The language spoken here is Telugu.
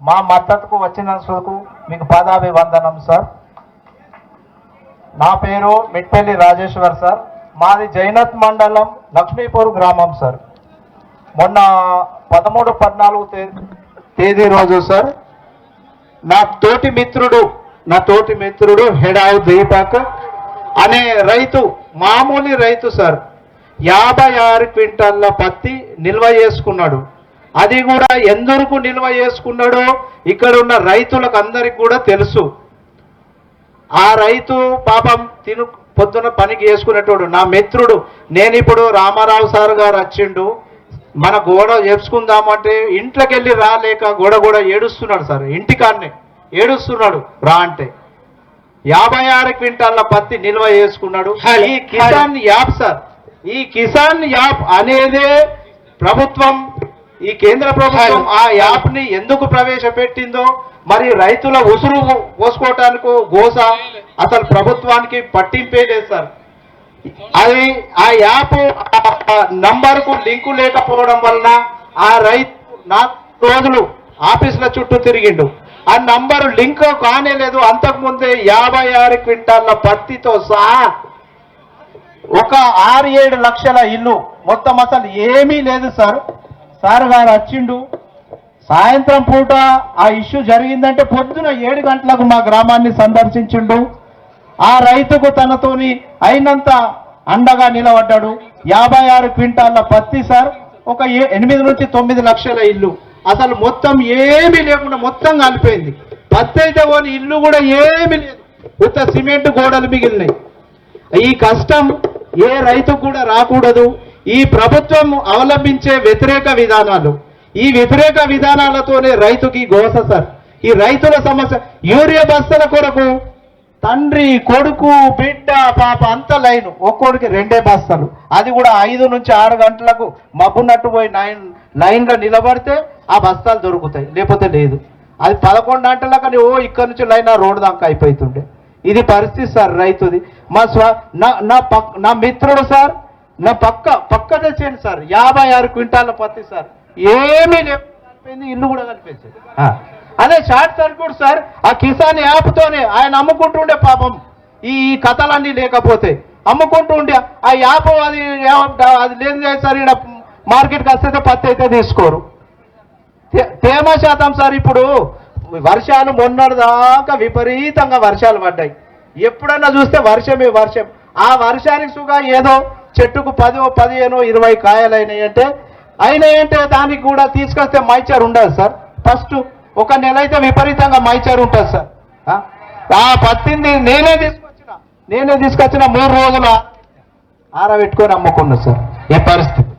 మా మద్దతుకు వచ్చినందుకు మీకు పాదాభివందనం సార్. నా పేరు మిట్పల్లి రాజేశ్వర్ సార్. మాది జైనత్ మండలం లక్ష్మీపూర్ గ్రామం సార్. మొన్న పదమూడు పద్నాలుగు తేదీ రోజు సార్ నా తోటి మిత్రుడు నా తోటి మిత్రుడు హెడావు దీపక్ అనే రైతు మామూలు రైతు సార్. యాభై ఆరు క్వింటాల్ల పత్తి నిల్వ చేసుకున్నాడు. అది కూడా ఎందుకు నిల్వ చేసుకున్నాడో ఇక్కడ ఉన్న రైతులకు అందరికి కూడా తెలుసు. ఆ రైతు పాపం తిను పొద్దున పనికి చేసుకునేటోడు. నా మిత్రుడు నేను ఇప్పుడు రామారావు సార్ గారు వచ్చిండు. మన గోడ చెప్పుకుందామంటే ఇంట్లోకి వెళ్ళి రాలేక గోడ కూడా ఏడుస్తున్నాడు సార్. ఇంటికాన్నే ఏడుస్తున్నాడు రా అంటే. యాభై ఆరు క్వింటాల పత్తి నిల్వ చేసుకున్నాడు. ఈ కిసాన్ యాప్ సార్ ఈ కిసాన్ యాప్ అనేదే ప్రభుత్వం ఈ కేంద్ర ప్రభుత్వం. ఆ యాప్ని ఎందుకు ప్రవేశపెట్టిందో మరి రైతుల ఉసురు పోసుకోవటానికి గోస అసలు ప్రభుత్వానికి పట్టింపే లేదు సార్. అది ఆ యాప్ నంబర్కు లింకు లేకపోవడం వలన ఆ రైతు నాలుగు రోజులు ఆఫీసుల చుట్టూ తిరిగిండు. ఆ నంబరు లింక్ కానే లేదు. అంతకు ముందే యాభై ఆరు క్వింటాల పత్తితో సహా ఒక ఆరు ఏడు లక్షల ఇల్లు. మొత్తం అసలు ఏమీ లేదు సార్. సార్ గారు వచ్చిండు. సాయంత్రం పూట ఆ ఇష్యూ జరిగిందంటే పొద్దున ఏడు గంటలకు మా గ్రామాన్ని సందర్శించిండు. ఆ రైతుకు తనతోని అయినంత అండగా నిలబడ్డాడు. యాభై ఆరు క్వింటాల పత్తి సార్ ఒక ఎనిమిది నుంచి తొమ్మిది లక్షల ఇల్లు. అసలు మొత్తం ఏమీ లేకుండా మొత్తం కలిపోయింది పత్తి అయితే పోని ఇల్లు కూడా ఏమీ లేదు. ఉత్త సిమెంట్ గోడలు మిగిలినాయి. ఈ కష్టం ఏ రైతుకు కూడా రాకూడదు. ఈ ప్రభుత్వం అవలంబించే వ్యతిరేక విధానాలు. ఈ వ్యతిరేక విధానాలతోనే రైతుకి గోస సార్. ఈ రైతుల సమస్య యూరియా బస్తల కొరకు తండ్రి కొడుకు బిడ్డ పాప అంత లైన్. ఒక్కొడికి రెండే బస్తాలు. అది కూడా ఐదు నుంచి ఆరు గంటలకు మబ్బున్నట్టు పోయి నైన్ లైన్లో నిలబడితే ఆ బస్తాలు దొరుకుతాయి. లేకపోతే లేదు. అది పదకొండు గంటలకని ఓ ఇక్కడ నుంచి లైన్ ఆ రోడ్డు దాకా అయిపోతుండే. ఇది పరిస్థితి సార్ రైతుది. మా స్వ నా నా పక్ నా మిత్రుడు సార్ నా పక్క పక్క తెచ్చేయండి సార్. యాభై ఆరు క్వింటాల పత్తి సార్. ఏమీ కలిపింది ఇల్లు కూడా కలిపేసి అదే షార్ట్ సర్క్యూట్ సార్ ఆ కిసాన్ యాప్తోనే ఆయన అమ్ముకుంటుండే పాపం. ఈ కథలన్నీ లేకపోతే అమ్ముకుంటూ ఉండే ఆ యాప్ అది అది లేదు సార్ ఇక్కడ మార్కెట్కి వస్తే పత్తి అయితే తీసుకోరు. తేమ శాతం సార్ ఇప్పుడు వర్షాలు మొన్నటిదాకా విపరీతంగా వర్షాలు పడ్డాయి. ఎప్పుడన్నా చూస్తే వర్షమే వర్షం. ఆ వర్షానికి సుగా ఏదో చెట్టుకు పదో పదిహేను ఇరవై కాయలైనాయి అంటే అయినాయి అంటే దానికి కూడా తీసుకొస్తే మైచర్ ఉండదు సార్. ఫస్ట్ ఒక నెల అయితే విపరీతంగా మైచర్ ఉంటుంది సార్. ఆ? పత్తింది నేనే తీసుకొచ్చిన నేనే తీసుకొచ్చిన మూడు రోజుల ఆరబెట్టుకొని అమ్ముకున్నా సార్. ఏ పరిస్థితి?